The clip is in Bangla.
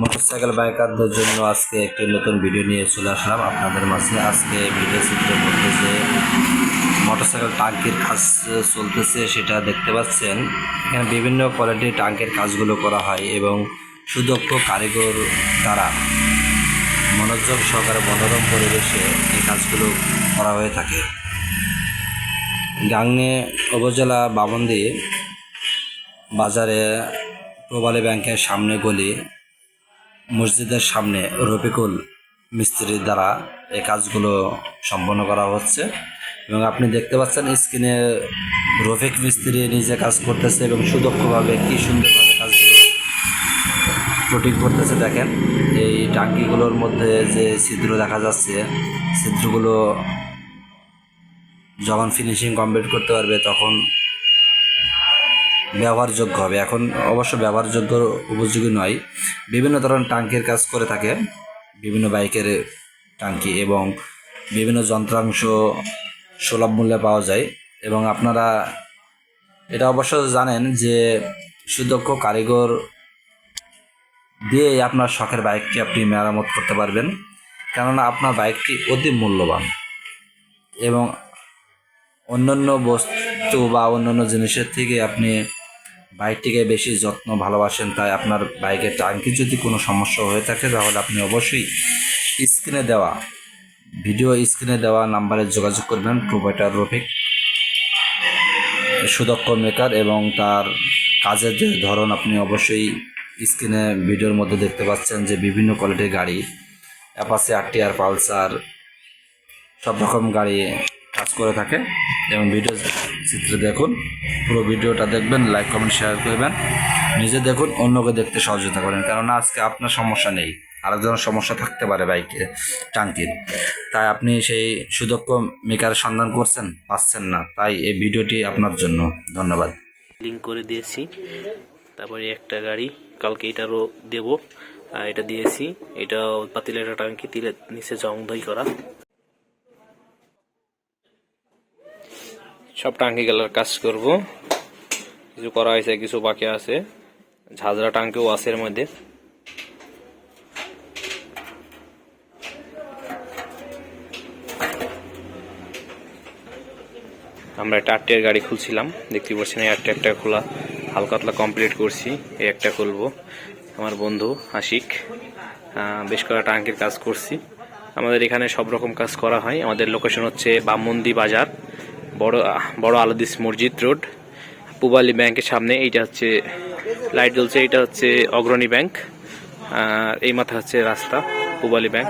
মোটরসাইকেল বাইকারদের জন্য আজকে একটি নতুন ভিডিও নিয়ে চলে আসলাম। আপনাদের মাঝে আজকে ভিডিও চিত্রের যে মোটরসাইকেল টাঙ্কির কাজ চলতেছে সেটা দেখতে পাচ্ছেন। এখানে বিভিন্ন কোয়ালিটির টাঙ্কের কাজগুলো করা হয় এবং সুদক্ষ কারিগর দ্বারা মনোযোগ সহকারে মনোরম পরিবেশে এই কাজগুলো করা হয়ে থাকে। গাংনে উপজেলা বাবন্দি বাজারে প্রবালী ব্যাংকের সামনে গলি মসজিদের সামনে রফিকুল মিস্ত্রির দ্বারা এই কাজগুলো সম্পন্ন করা হচ্ছে এবং আপনি দেখতে পাচ্ছেন স্ক্রিনে রফিক মিস্ত্রি নিজে কাজ করতেছে এবং সুদক্ষভাবে কি সুন্দরভাবে কাজগুলো প্রোটিন করতেছে দেখেন। এই টাঙ্কিগুলোর মধ্যে যে ছিদ্র দেখা যাচ্ছে, ছিদ্রগুলো যখন ফিনিশিং কমপ্লিট করতে পারবে তখন ব্যবহারযোগ্য হবে। এখন অবশ্য ব্যবহারযোগ্য উপযোগী নয়। বিভিন্ন ধরনের টাঙ্কির কাজ করে থাকে। বিভিন্ন বাইকের টাঙ্কি এবং বিভিন্ন যন্ত্রাংশ সুলভ মূল্যে পাওয়া যায় এবং আপনারা এটা অবশ্য জানেন যে সুদক্ষ কারিগর দিয়ে আপনার শখের বাইকটি আপনি মেরামত করতে পারবেন। কেননা আপনার বাইকটি অতি মূল্যবান এবং অন্যান্য বস্তু বা অন্যান্য জিনিসের থেকে আপনি বাইকটিকে বেশি যত্ন ভালোবাসেন, তাই আপনার বাইকের টাঙ্কি যদি কোনো সমস্যা হয়ে থাকে, তাহলে আপনি অবশ্যই স্ক্রিনে দেওয়া, ভিডিও স্ক্রিনে দেওয়া নাম্বারে যোগাযোগ করবেন প্রোভাইডার রফিক। সুদক্ষ মেকার এবং তার কাজের যে ধরন, আপনি অবশ্যই স্ক্রিনে ভিডিওর মধ্যে দেখতে পাচ্ছেন যে বিভিন্ন কোয়ালিটির গাড়ি অ্যাপাসি আর পালসার সব রকম গাড়ি কাজ করে থাকে। এবং ভিডিও চিত্রে দেখুন, পুরো ভিডিওটা দেখবেন লাইক কমেন্ট শেয়ার করবেন। নিজে দেখুন, অন্যকে দেখতে সহযোগিতা করেন। কেননা আজকে আপনার সমস্যা নেই। আরেকজনের সমস্যা থাকতে পারে বাইকে টাঙ্কির। তাই আপনি সেই সুদক্ষ মেকার সন্ধান করছেন, পাচ্ছেন না। তাই এই ভিডিওটি আপনার জন্য। ধন্যবাদ। লিঙ্ক করে দিয়েছি। তারপরে একটা গাড়ি, কালকে এটারও দেব। এটা দিয়েছি। এটা পাতিলের একটা টাঙ্কি তিলের নিচে জং দই করা। সব টাঙ্কি গেলার কাজ করব। কিছু করা হয়েছে, কিছু বাকি আছে। ঝাঁঝরা টাঙ্কিও আছে এর মধ্যে। আমরা একটা আটটিয়ার গাড়ি খুলছিলাম। দেখতে পাচ্ছেন, এই আটটা একটা খোলা হালকা হাতলা কমপ্লিট করছি। এই একটা খুলবো। আমার বন্ধু আশিক বেশ করা টাঙ্কির কাজ করছি। আমাদের এখানে সব রকম কাজ করা হয়। আমাদের লোকেশন হচ্ছে বামন্দি বাজার। বড় বড় আলাদিস মসজিদ রোড। পুবালি ব্যাংকের সামনে এইটা হচ্ছে লাইট জ্বলছে এটা হচ্ছে অগ্রণী ব্যাংক। আর এই মাথা হচ্ছে রাস্তা, পুবালি ব্যাংক।